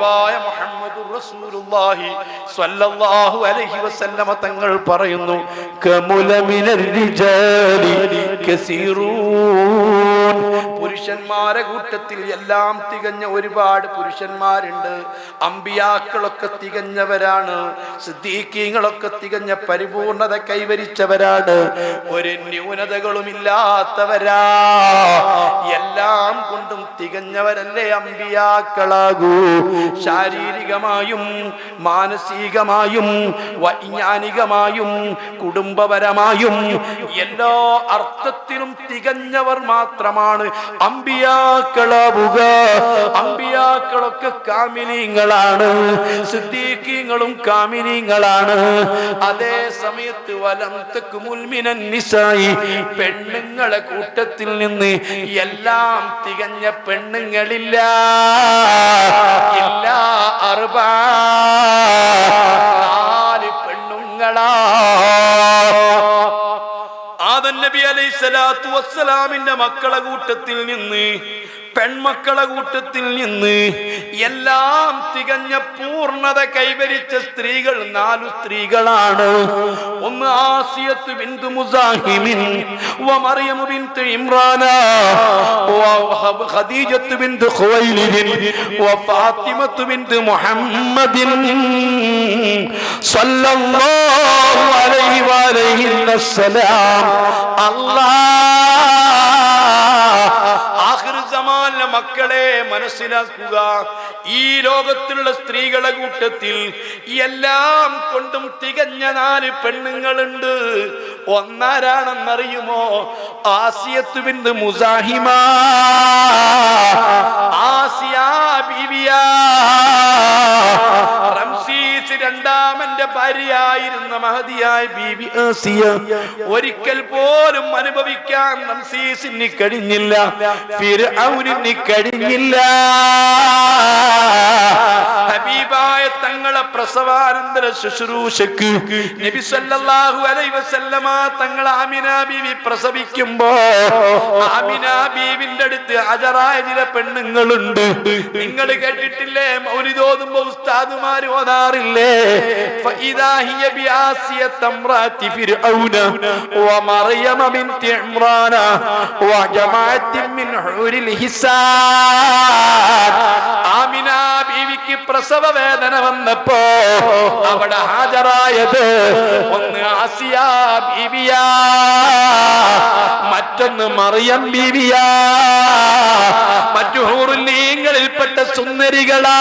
ഹബീബായ മുഹമ്മദ് റസൂലുള്ളാഹി സ്വല്ലല്ലാഹു അലൈഹി വസല്ലമ തങ്ങൾ പറയുന്നു കമുല മിനർ റിജാലി കസീറൂൻ പുരുഷന്മാരെ കൂട്ടത്തിൽ എല്ലാം തികഞ്ഞ ഒരുപാട് പുരുഷന്മാരുണ്ട്. അമ്പിയാക്കളൊക്കെ തികഞ്ഞവരാണ്. സിദ്ദീഖീങ്ങളൊക്കെ തികഞ്ഞ പരിപൂർണത കൈവരിച്ചവരാണ്. ഒരു ന്യൂനതകളും ഇല്ലാത്തവരാ എല്ലാം കൊണ്ടും തികഞ്ഞവരല്ലേ അമ്പിയാക്കളാകൂ. ശാരീരികമായും മാനസികമായും വൈജ്ഞാനികമായും കുടുംബപരമായും എല്ലാ അർത്ഥത്തിലും തികഞ്ഞവർ മാത്രമാണ്. അമ്പിയാക്കളാവുക. അമ്പിയാക്കളൊക്കെ കാമിനീങ്ങളാണ്. സിദ്ദീഖീങ്ങളും കാമിനീങ്ങളാണ്. അതേ സമയത്ത് വലം തെക്ക് മുൽമിനൻ നിസായി പെണ്ണുങ്ങളെ കൂട്ടത്തിൽ നിന്ന് എല്ലാം തികഞ്ഞ പെണ്ണുങ്ങളില്ല. ഇല്ല വസ്സലാമിന്റെ മക്കളെ കൂട്ടത്തിൽ നിന്ന് പെൺമക്കളെ കൂട്ടത്തിൽ നിന്ന് എല്ലാം തികഞ്ഞ പൂർണത കൈവരിച്ച സ്ത്രീകൾ നാലു സ്ത്രീകളാണ്. ഒന്ന് ആസിയത്ത് ബിന്ദു മുസാഹിമിൻ വമറിയമു മറിയമു ബിന്തു ഇമ്രാന വ ഖദീജത്ത് ബിന്തു ഖുവൈലിദിൻ വ ഫാത്തിമത്ത് ബിന്തു മുഹമ്മദിൻ സല്ലല്ലാഹു അലൈഹി വഅലൈഹി വസല്ലം. അല്ലാഹ് മക്കളെ മനസ്സിലാക്കുക. ഈ ലോകത്തിലുള്ള സ്ത്രീകളെ കൂട്ടത്തിൽ എല്ലാം കൊണ്ടും തികഞ്ഞ നാല് പെണ്ണുങ്ങളുണ്ട്. ഒന്നാരാണെന്നറിയുമോ? ആസിയത്ത് ബിന്ദു മുസാഹിമ. ആസിയ ബീവിയാ. ഭാര്യയായിരുന്ന മഹതിയായ ബീബി ആസിയ ഒരിക്കൽ പോലും അനുഭവിക്കാൻ നംസീസിന് കഴിഞ്ഞില്ല. ഫിർഔനിന് കഴിഞ്ഞില്ല. ഹബീബായ തങ്ങളെ പ്രസവാനന്തര ശുശ്രൂഷക്ക് നബി സല്ലല്ലാഹു അലൈഹി വസല്ലമ തങ്ങൾ ആമിന ബീവി പ്രസവിക്കുമ്പോൾ ആമിന ബീവിന്റെ അടുത്ത് ഹജറായ ചില പെണ്ണുങ്ങളുണ്ട്. നിങ്ങൾ കേട്ടിട്ടില്ലേ? മൗലിതോതുമ്പോ ഉസ്താദുമാർ ഓതാറില്ലേ? ഫഇദാഹിയ ബിയാസിയ തംറാതി ഫിർഔന വമറിയമ ബിൻതി ഇംറാന വജമാഅത്തിൻ മിൻ ഹൂരിൽ ഹിസാൻ. ആമിന ബീവിക്ക് പ്രസവ വേദന വന്നപ്പോ അവിടെ ഹാജരായത് ഒന്ന് ആസിയ ബീവിയ മറ്റൊന്ന് മറിയം ബീവിയ. മറ്റു ഹൂറുല്ലീങ്ങളിൽപ്പെട്ട സുന്ദരികളാ.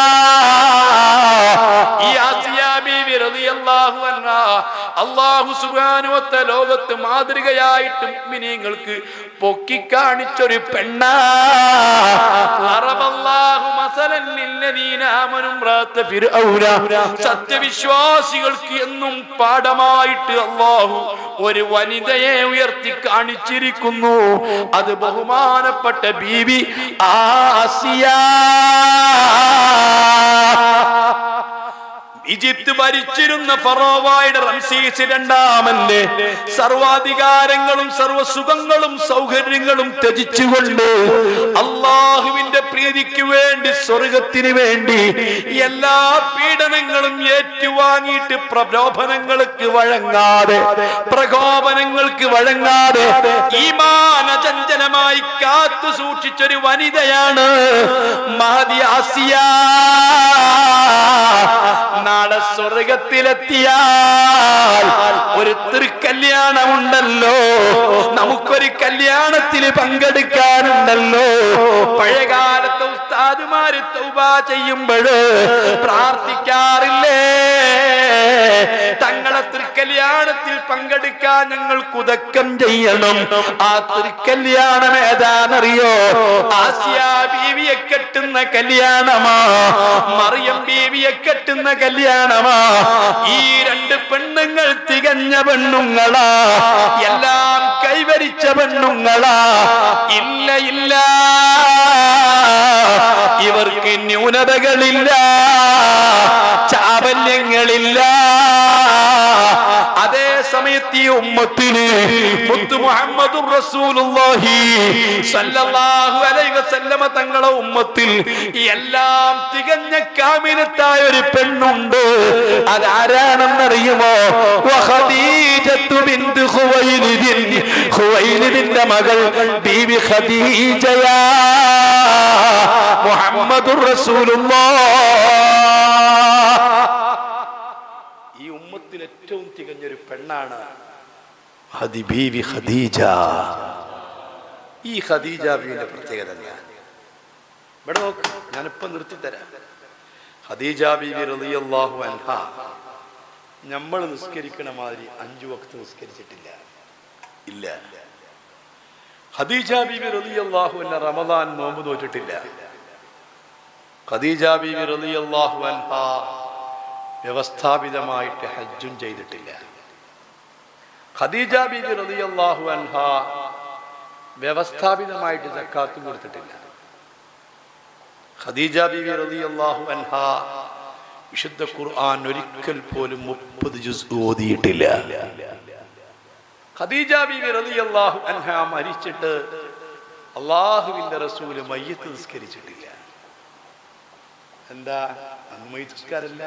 വ തആല ലോകത്ത് മാതൃകയായിട്ട് മിനിങ്ങൾക്ക് പൊക്കി കാണിച്ചൊരു പെണ്ണാ. സത്യവിശ്വാസികൾക്ക് എന്നും പാഠമായിട്ട് അള്ളാഹു ഒരു വനിതയെ ഉയർത്തി കാണിച്ചിരിക്കുന്നു. അത് ബഹുമാനപ്പെട്ട ബീവി ആസിയ. ഈജിപ്ത് ഭരിച്ചിരുന്ന ഫറോവായുടെ റംസീസ് രണ്ടാമന്റെ സർവാധികാരങ്ങളും സർവസുഖങ്ങളും സൗകര്യങ്ങളും ത്യജിച്ചുകൊണ്ട് അള്ളാഹുവിന്റെ പ്രീതിക്ക് വേണ്ടി സ്വർഗത്തിന് വേണ്ടി എല്ലാ പീഡനങ്ങളും ഏറ്റുവാങ്ങിയിട്ട് പ്രലോഭനങ്ങൾക്ക് വഴങ്ങാതെ പ്രകോപനങ്ങൾക്ക് വഴങ്ങാതെ ഈമാനചഞ്ചലമായി കാത്തു സൂക്ഷിച്ചൊരു വനിതയാണ് മഹദി ആസിയ. നാളെ സ്വർഗത്തിലെത്തിയാൽ ഒരു തൃക്കല്യാണമുണ്ടല്ലോ നമുക്കൊരു കല്യാണത്തിൽ പങ്കെടുക്കാനുണ്ടല്ലോ. പഴയകാലത്തെ ഉസ്താദുമാര് തൗബ ചെയ്യുമ്പോൾ പ്രാർത്ഥിക്കാറില്ലേ? തങ്ങളെ തൃക്കല്യാണത്തിൽ പങ്കെടുക്കാൻ ഞങ്ങൾ കുതക്കം ചെയ്യണം. ആ തൃക്കല്യാണം ഏതാണെന്നറിയോ? ആസിയ ബീവിയെ കെട്ടുന്ന കല്യാണമാ മറിയം ബീവിയെ കെട്ടുന്ന കല്യാണമാ. ഈ രണ്ട് പെണ്ണുങ്ങൾ തികഞ്ഞ പെണ്ണുങ്ങളാ എല്ലാം കൈവരിച്ച പെണ്ണുങ്ങളാ. ഇല്ല ഇല്ല. ഇവർക്ക് ന്യൂനതകളില്ല ചാബല്യങ്ങളില്ല. അതേ സമയത്ത് ഈ ഉമ്മത്തിന് മുത്തു മുഹമ്മദുർ റസൂലുള്ളാഹി സല്ലല്ലാഹു അലൈഹി വസല്ലമ തങ്ങളെ ഉമ്മത്തിൽ എല്ലാം തികഞ്ഞ കാമിലത്തായ ഒരു പെണ്ണുണ്ട്. അതാരാണെന്നറിയുമോ? വഖദീജത്തു ഖുവൈലിദിന്റെ മകൾ ബീവി ഖദീജയാ. മുഹമ്മദുർ ഈ ഉമ്മത്തിൽ ഏറ്റവും തികഞ്ഞൊരു പെണ്ണാണ് ഹദി ബീവി ഖദീജ. ഈ ഖദീജ ബീവിന്റെ പ്രത്യേകത എന്താ ഇവിടെ നോക്ക് ഞാനിപ്പോ നിർത്തിത്തരാം. ഖദീജ ബീവി റളിയല്ലാഹു അൻഹ നമ്മൾ നിസ്കരിക്കണ മാതിരി അഞ്ചു വക്ത് നിസ്കരിച്ചിട്ടില്ല. ഇല്ല. ഖദീജ ബീവി റളിയല്ലാഹു അൻഹ റമദാൻ നോമ്പ് നോറ്റിട്ടില്ല ഖദീജ ബീവി റളിയല്ലാഹു അൻഹ വ്യവസ്ഥാപിതമായിട്ട് ഹജ്ജും ചെയ്തിട്ടില്ല. ഖദീജ ബീബി റളിയല്ലാഹു അൻഹ വ്യവസ്ഥാപിതമായിട്ട് സക്കാത്തും കൊടുത്തിട്ടില്ല. ഖദീജ ബീബി റളിയല്ലാഹു അൻഹ വിശുദ്ധ ഖുർആൻ ഒരിക്കൽ പോലും മുപ്പത് ജുസ് ഓതിയിട്ടില്ല. ഖദീജ ബീബി റളിയല്ലാഹു അൻഹ മരിച്ചിട്ട് അള്ളാഹുവിന്റെ റസൂൽ മയ്യത്ത് നിസ്കരിച്ചിട്ടില്ല. എന്താ? അന്ന് മയ്യത്ത് നിസ്കാരമില്ല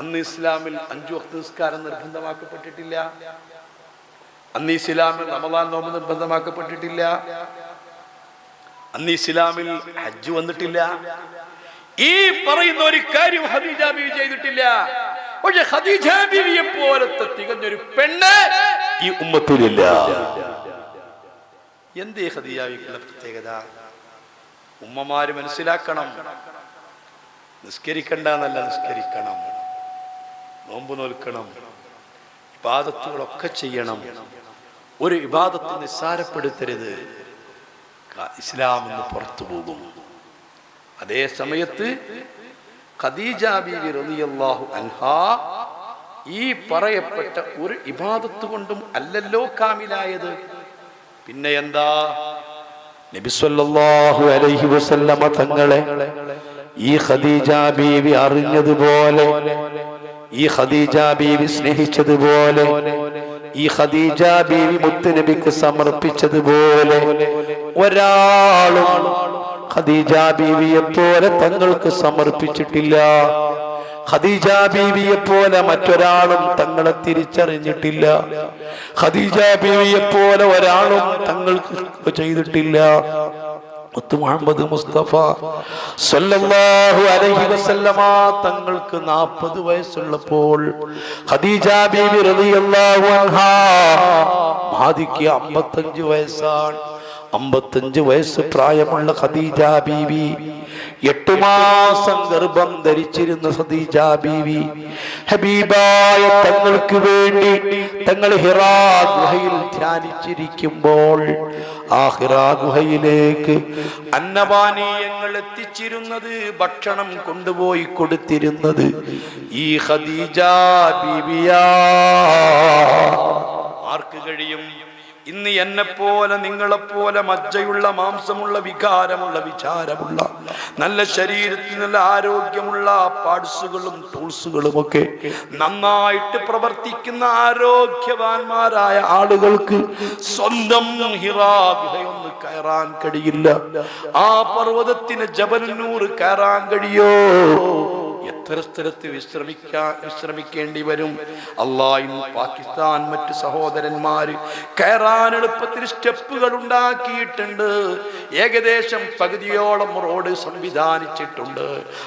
അന്ന് ഇസ്ലാമിൽ അഞ്ചു വക്ത നിസ്കാരം നിർബന്ധമാക്കപ്പെട്ടിട്ടില്ല. അന്ന് ഇസ്ലാമിൽ റമദാൻ നോമ്പ് നിർബന്ധമാക്കപ്പെട്ടിട്ടില്ല. അന്ന് ഇസ്ലാമിൽ ഹജ്ജ് വന്നിട്ടില്ല. ഈ പറയുന്ന ഒരു കാര്യം ഹദീജ ബീവി ചെയ്തിട്ടില്ല. പക്ഷെ ഹദീജ ബീവിയെ പോലത്തെ തികഞ്ഞൊരു പെണ്ണ് ഈ ഉമ്മത്തിലില്ല. എന്തേ ഹദീജ ബീവിക്കുള്ള പ്രത്യേകത? ഉമ്മമാര് മനസ്സിലാക്കണം. നിസ്കരിക്കണ്ട എന്നല്ല നിസ്കരിക്കണം. നോമ്പ് നോൽക്കണം. ഇബാദത്തുകളൊക്കെ ചെയ്യണം. ഒരു ഇബാദത്ത് നിസ്സാരപ്പെടുത്തരുത്. ഇസ്ലാം എന്ന് പുറത്തു പോകും അതേ സമയത്ത് ഖദീജ ബീവി റളിയല്ലാഹു അൻഹാ ഈ പറയപ്പെട്ട ഒരു ഇബാദത്ത് കൊണ്ടും അല്ലല്ലോ കാമിലായത്. പിന്നെ എന്താ? നബി സല്ലല്ലാഹു അലൈഹി വസല്ലമ തങ്ങളെ ഈ ഖദീജ ബീവി അറിഞ്ഞതുപോലെ ഈ ഖദീജ ബീവി സ്നേഹിച്ചതുപോലെ ഈ ഖദീജ ബീവി മുത്തുനബിക്ക് സമർപ്പിച്ചതുപോലെ ഒരാളും ഖദീജ ബീവിയെ പോലെ തങ്ങൾക്ക് സമർപ്പിച്ചിട്ടില്ല. ഖദീജ ബീവിയെ പോലെ മറ്റൊരാളും തങ്ങളെ തിരിച്ചറിഞ്ഞിട്ടില്ല. ഖദീജ ബീവിയെ പോലെ ഒരാളും തങ്ങൾക്ക് ചെയ്തിട്ടില്ല. മുഹമ്മദ് മുസ്തഫ സല്ലല്ലാഹു അലൈഹി വസല്ലമ തങ്ങൾക്ക് നാൽപ്പത് വയസ്സുള്ളപ്പോൾ ഖദീജ ബീവി റളിയല്ലാഹു അൻഹാ മാദിക്ക് അമ്പത്തഞ്ച് വയസ്സാണ്. അമ്പത്തഞ്ച് വയസ്സ് പ്രായമുള്ള ഖദീജ ബീവി എട്ടു മാസം ഗർഭം ധരിച്ചിരുന്ന ഖദീജ ബീവി ഹബീബായ തങ്ങൾക്ക് വേണ്ടി തങ്ങൾ ഹിറാ ഗുഹയിൽ ധ്യാനിച്ചിരിക്കുമ്പോൾ ആ ഹിറാ ഗുഹയിലേക്ക് അന്നപാനീയങ്ങൾ എത്തിച്ചിരുന്നത് ഭക്ഷണം കൊണ്ടുപോയി കൊടുത്തിരുന്നത് ഈ ഖദീജ ബീവിയാ. ആർക്ക് കഴിയും? ഇന്ന് എന്നെപ്പോലെ പോലെ നിങ്ങളെപ്പോലെ മജ്ജയുള്ള മാംസമുള്ള വികാരമുള്ള വിചാരമുള്ള നല്ല ശരീരത്തിൽ നല്ല ആരോഗ്യമുള്ള പാഡ്സുകളും ടൂൾസുകളും ഒക്കെ നന്നായിട്ട് പ്രവർത്തിക്കുന്ന ആരോഗ്യവാന്മാരായ ആളുകൾക്ക് സ്വന്തം ഹിറാ ഗുഹയൊന്ന് കയറാൻ കഴിയില്ല. ആ പർവതത്തിന് ജബലന്നൂർ കയറാൻ കഴിയോ? എത്ര വിശ്രമിക്കാ വിശ്രമിക്കേണ്ടി വരും. അള്ളാഹും പാകിസ്ഥാൻ മറ്റ് സഹോദരന്മാര് കയറാൻ എളുപ്പത്തിൽ സ്റ്റെപ്പുകൾ ഉണ്ടാക്കിയിട്ടുണ്ട്. ഏകദേശം പകുതിയോളം റോഡ് സംവിധാനിച്ചിട്ടുണ്ട്.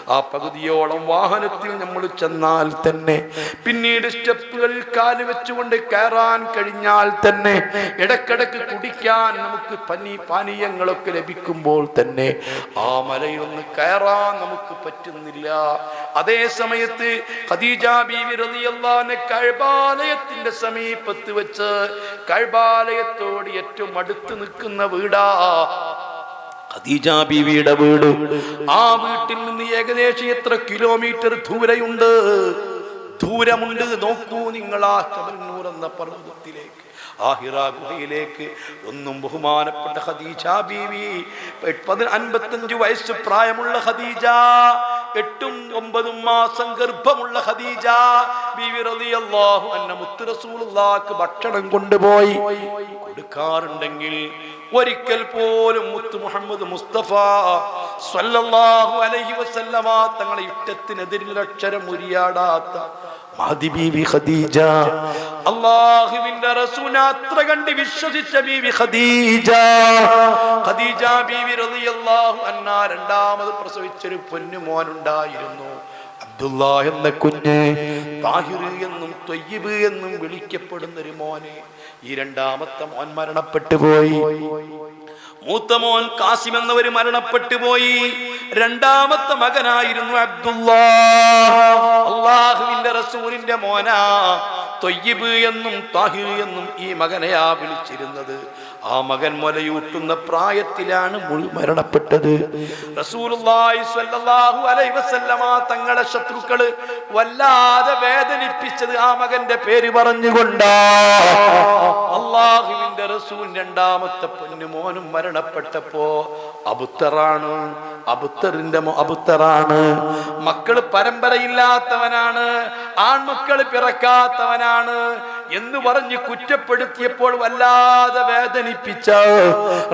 ആ പകുതിയോളം വാഹനത്തിൽ നമ്മൾ ചെന്നാൽ തന്നെ പിന്നീട് സ്റ്റെപ്പുകളിൽ കാൽ വെച്ചുകൊണ്ട് കയറാൻ കഴിഞ്ഞാൽ തന്നെ ഇടക്കിടക്ക് കുടിക്കാൻ നമുക്ക് പനി പാനീയങ്ങളൊക്കെ ലഭിക്കുമ്പോൾ തന്നെ ആ മലയൊന്ന് കയറാൻ നമുക്ക് പറ്റുന്നില്ല. അതേ സമയത്ത് ഖദീജ സമീപത്ത് വെച്ച് കഴബാലയത്തോട് ഏറ്റവും അടുത്ത് നിൽക്കുന്ന വീടാ ഖദീജ വീട്. ആ വീട്ടിൽ നിന്ന് ഏകദേശം എത്ര കിലോമീറ്റർ ദൂരെയുണ്ട്? ദൂരമുണ്ട്. നോക്കൂ നിങ്ങൾ ആ ജബൽനൂർ എന്ന പർവതത്തിലേക്ക് ആഹിറ ഹിറാ ഗുഹയിലേക്ക് ഒന്നും ബഹുമാനപ്പെട്ട ഖദീജ ബീവി അൻപത്തഞ്ച് വയസ്സ് പ്രായമുള്ള ഖദീജ എട്ടും ഒമ്പതും മാസം ഗർഭമുള്ള ഖദീജ ബിവിറിയാഹു റളിയല്ലാഹു അൻഹ മുത്ത് ഭക്ഷണം കൊണ്ടുപോയി. കൊടുക്കാറുണ്ടെങ്കിൽ ഒരിക്കൽ പോലും മുത്ത് മുഹമ്മദ് മുസ്തഫ സ്വല്ലല്ലാഹു അലൈഹി വസല്ലമ തങ്ങളെ ഇഷ്ടത്തിനെതിരിൽ അക്ഷരം ഉരിയാടാത്ത ഖദീജ. അള്ളാഹുവിന്റെ റസൂലിനെ അത്ര കണ്ട് വിശ്വസിച്ച ബീവി ഖദീജ. ഖദീജ ബീവി റളിയല്ലാഹു അൻഹ രണ്ടാമത് പ്രസവിച്ചൊരു പൊന്നുമോനുണ്ടായിരുന്നു അബ്ദുള്ള എന്ന കുഞ്ഞ് താഹിർ എന്നും തൊയ്യബ് എന്നും വിളിക്കപ്പെടുന്ന ഒരു മോനെ. ഈ രണ്ടാമത്തെ മോൻ മരണപ്പെട്ടു പോയി. മൂത്ത മോൻ കാസിം എന്നവര് മരണപ്പെട്ടു പോയി. രണ്ടാമത്തെ മകനായിരുന്നു അബ്ദുല്ലാഹുവിന്റെ റസൂലിന്റെ മോനാ. തൊയ്യിബ് എന്നും താഹിർ എന്നും ഈ മകനെയാ വിളിച്ചിരുന്നത്. ആ മകൻ മുലയൂട്ടുന്ന പ്രായത്തിലാണ് മരണപ്പെട്ടത്. തങ്ങളെ ശത്രുക്കൾ വല്ലാതെ വേദനിപ്പിച്ചത് ആ മകന്റെ പേര് പറഞ്ഞുകൊണ്ടാ. അള്ളാഹുവിന്റെ റസൂൽ രണ്ടാമത്തെ പൊന്നു മോനും മരണപ്പെട്ടപ്പോ അബുത്തറാണ്. അബുത്തറിന്റെ അബുത്തറാണ്. മക്കൾ പരമ്പരയില്ലാത്തവനാണ്. ആൺമക്കൾ പിറക്കാത്തവനാണ് എന്ന് പറഞ്ഞ് കുറ്റപ്പെടുത്തിയപ്പോൾ വല്ലാതെ വേദനിപ്പിച്ച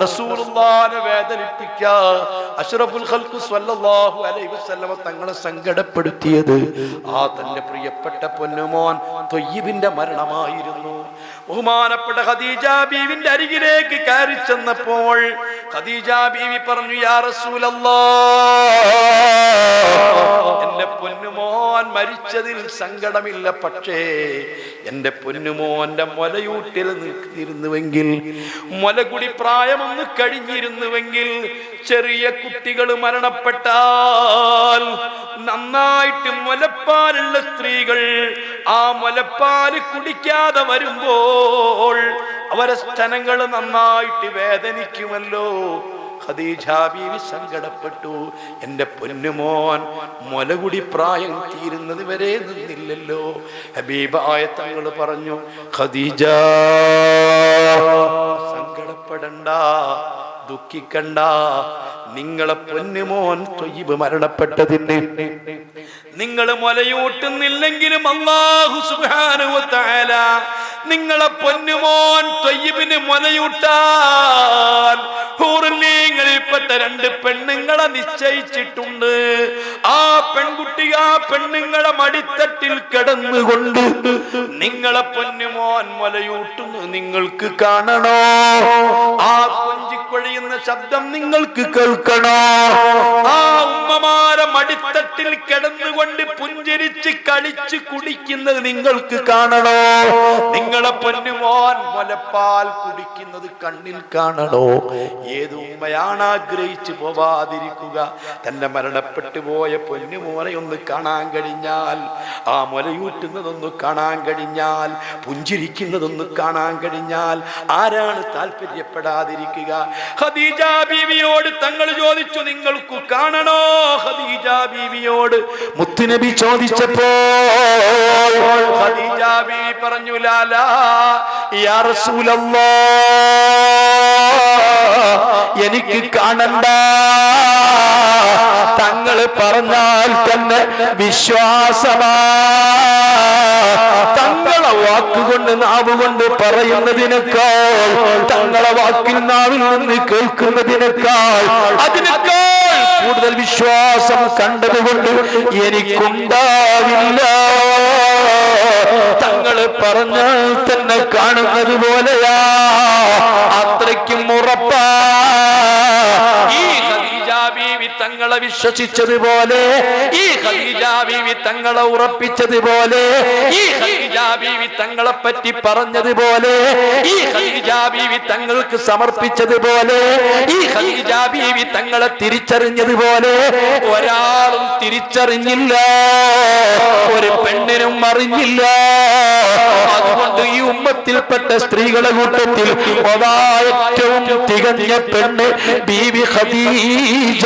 റസൂലുള്ളാനെ വേദനിപ്പിക്ക അഷ്റഫുൽ ഖൽഖു സ്വല്ലല്ലാഹു അലൈഹി വസല്ലമ തങ്ങളെ സങ്കടപ്പെടുത്തിയത്. ആ തന്റെ പ്രിയപ്പെട്ട പൊന്നുമോൻ തൊയ്യിബിന്റെ മരണമായിരുന്നു. ബഹുമാനപ്പെട്ട ഖദീജ ബീവിന്റെ അരികിലേക്ക് കയറി ചെന്നപ്പോൾ ഖദീജ ബീവി പറഞ്ഞു യാ റസൂലല്ലാ എന്റെ പൊന്നുമോൻ മരിച്ചതിൽ സങ്കടമില്ല പക്ഷേ എന്റെ പൊന്നുമോന്റെ മുലയൂട്ടിൽ നിൽക്കുന്നിരുന്നുവെങ്കിൽ മുലകുടി പ്രായമൊന്ന് കഴിഞ്ഞിരുന്നുവെങ്കിൽ ചെറിയ കുട്ടികൾ മരണപ്പെട്ടാൽ നന്നായിട്ട് മുലപ്പാലുള്ള സ്ത്രീകൾ ആ മുലപ്പാൽ കുടിക്കാതെ വരുമ്പോൾ അവരെ സ്ഥലങ്ങൾ നന്നായിട്ട് വേദനിക്കുമല്ലോ. സങ്കടപ്പെട്ടു. എന്റെ പൊന്നുമോൻ മുലകുടി പ്രായം തീരുന്നത് വരെ നിന്നില്ലല്ലോ. ഹബീബായ തങ്ങൾ പറഞ്ഞു ഖദീജ സങ്കടപ്പെടണ്ട ദുഃഖിക്കണ്ട. നിങ്ങളെ പൊന്നുമോൻ തൊയ്യബ് മരണപ്പെട്ടതിന്. നിങ്ങൾ മുലയൂട്ടുന്നില്ലെങ്കിലും അള്ളാഹു സുബ്ഹാനഹു വ തആല നിങ്ങളെ പൊന്നുമോൻ തൊയ്യബിന് മുലയൂട്ടാൻ ഹൂറിൽപ്പെട്ട രണ്ട് പെണ്ണുങ്ങളെ നിശ്ചയിച്ചിട്ടുണ്ട്. ആ പെൺകുട്ടി ആ പെണ്ണുങ്ങളെ മടിത്തട്ടിൽ കിടന്നുകൊണ്ട് നിങ്ങളെ പൊന്നുമോൻ മുലയൂട്ടുന്നു നിങ്ങൾക്ക് കാണണോ? ആ കൊഞ്ചിക്കൊഴിയുന്ന ശബ്ദം നിങ്ങൾക്ക് കേൾക്കണോ? ആ ഉമ്മമാരെ മടിത്തട്ടിൽ കിടന്നുകൊണ്ട് കളിച്ച് കുടിക്കുന്നത് നിങ്ങൾക്ക് കാണണോ? നിങ്ങളെ പൊന്നുമോൻ മുലപ്പാൽ കുടിക്കുന്നത് കണ്ണിൽ കാണണോ? ഏത് ഉമ്മയാണ് ആഗ്രഹിച്ചു പോവാതിരിക്കുക? തന്റെ മരണപ്പെട്ടു പോയ പൊന്നുമോനെ ഒന്ന് കാണാൻ കഴിഞ്ഞാൽ ആ മുലയൂട്ടുന്നതൊന്ന് കാണാൻ കഴിഞ്ഞാൽ പുഞ്ചിരിക്കുന്നതൊന്ന് കാണാൻ കഴിഞ്ഞാൽ ആരാണ് താല്പര്യപ്പെടാതിരിക്കുക? ഖദീജ ബീവിയോട് തങ്ങൾ ചോദിച്ചു നിങ്ങൾക്ക് കാണണോ? ഖദീജ ബീവിയോട് മുത്തുനബി ചോദിച്ചപ്പോ ഖദീജ പറഞ്ഞു ലാലാ യാ റസൂലല്ലാഹ് എനിക്ക് കാണണ്ട. തങ്ങൾ പറഞ്ഞാൽ തന്നെ വിശ്വാസമാ. തങ്ങളെ വാക്കുകൊണ്ട് നാവുകൊണ്ട് പറയുന്നതിനേക്കാൾ തങ്ങളെ വാക്കിൽ നാവിൽ നിന്ന് കേൾക്കുന്നതിനേക്കാൾ അതിനേക്കാൾ കൂടുതൽ വിശ്വാസം കണ്ടതുകൊണ്ട് എനിക്കുണ്ടാവില്ല. തങ്ങൾ പറഞ്ഞാൽ തന്നെ കാണുന്നത് പോലെയാ. അത്രയ്ക്കും ഉറപ്പാ. ഈ തങ്ങളെ വിശ്വസിച്ചതുപോലെ ഈ ഖദീജ ബീവി തങ്ങളെ ഉറപ്പിച്ചതുപോലെ ഈ ഖദീജ ബീവി തങ്ങളെ പറ്റി പറഞ്ഞതുപോലെ ഈ ഖദീജ ബീവി തങ്ങൾക്ക് സമർപ്പിച്ചതുപോലെ ഈ ഖദീജ ബീവി തങ്ങളെ തിരിച്ചറിഞ്ഞതുപോലെ ഒരാളും തിരിച്ചറിഞ്ഞില്ല ഒരു പെണ്ണിനും അറിഞ്ഞില്ല. അതുകൊണ്ട് ഈ ഉമ്മത്തിൽപ്പെട്ട സ്ത്രീകളെ കൂട്ടത്തിൽ ഏറ്റവും തികഞ്ഞ പെണ്ണ് ബീവി ഖദീജ.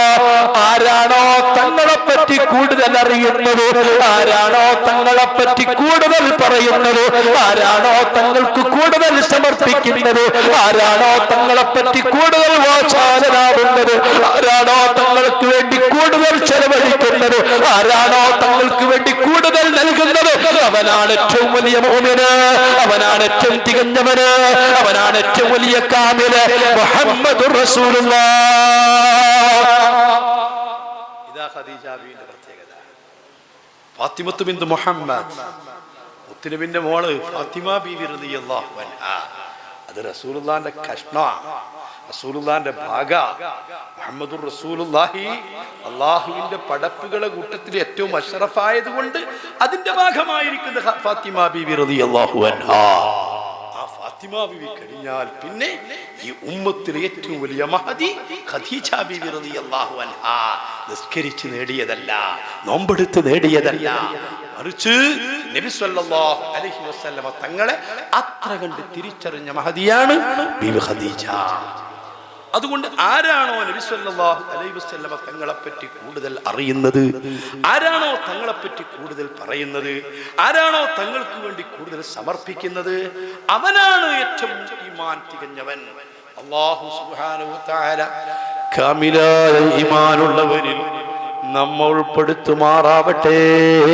ആരാണോ തങ്ങളെ പറ്റി കൂടുതൽ അറിയുന്നത്? ആരാണോ തങ്ങളെ പറ്റി കൂടുതൽ പറയുന്നത്? ആരാണോ തങ്ങൾക്ക് കൂടുതൽ സമർപ്പിക്കുന്നത്? ആരാണോ തങ്ങളെ പറ്റി കൂടുതൽ വാചാലനാവുന്നത് ആരാണോ തങ്ങൾക്ക് വേണ്ടി കൂടുതൽ ചെലവഴിക്കുന്നത്? ആരാണോ തങ്ങൾക്ക് വേണ്ടി കൂടുതൽ നൽകുന്നത്? അവനാണ് ഏറ്റവും വലിയ മോമിന്. അവനാണ് ഏറ്റവും തികഞ്ഞവന്. അവനാണ് ഏറ്റവും വലിയ കാമിന്. മുഹമ്മദ് ഇതാ ഖദീജ ബീവിന്റെ പ്രത്യേകത ഫാത്തിമത്ത് ബിന്ദു മുഹമ്മദ്. മുത്തുനബിന്റെ മോൾ ഫാത്തിമ ബീവി റളിയല്ലാഹു അൻഹാ. അത് റസൂലുള്ളാന്റെ കഷ്ണമാണ് റസൂലുള്ളാന്റെ ഭാഗ. മുഹമ്മദുർ റസൂലുള്ളാഹി. അള്ളാഹുവിന്റെ പടപ്പുകളെ കൂട്ടത്തിൽ ഏറ്റവും അഷറഫായത് കൊണ്ട് അതിന്റെ ഭാഗമായിരിക്കുന്ന ഫാത്തിമ ബീവി റളിയല്ലാഹു അൻഹാ. ഫാത്തിമ ബീവി കഴിഞ്ഞാൽ പിന്നെ ഈ ഉമ്മത്തിന് ഏറ്റവും വലിയ മഹതി ഖദീജ ബിവി റളിയല്ലാഹു അൻഹാ. നിസ്കരിച്ച് നേടിയതല്ല നോമ്പെടുത്ത് നേടിയതല്ല. മറിച്ച് നബി സല്ലല്ലാഹു അലൈഹി വസല്ലമ തങ്ങളെ അത്ര കണ്ട് തിരിച്ചറിഞ്ഞ മഹതിയാണ് ബീവി ഖദീജ. അതുകൊണ്ട് ആരാണോ നബി സല്ലല്ലാഹു അലൈഹി വസല്ലമ തങ്ങളെപ്പറ്റി കൂടുതൽ അറിയുന്നത്? ആരാണോ തങ്ങളെപ്പറ്റി കൂടുതൽ പറയുന്നത്? ആരാണോ തങ്ങൾക്ക് വേണ്ടി കൂടുതൽ സമർപ്പിക്കുന്നത്? അവനാണ് ഏറ്റവും ഈമാൻ തികഞ്ഞവൻ. അല്ലാഹു സുബ്ഹാനഹു തആല കാമിലായ ഈമാനുള്ളവരിൽ നമ്മ ഉൾപ്പെടുത്തുമാറാവട്ടെ.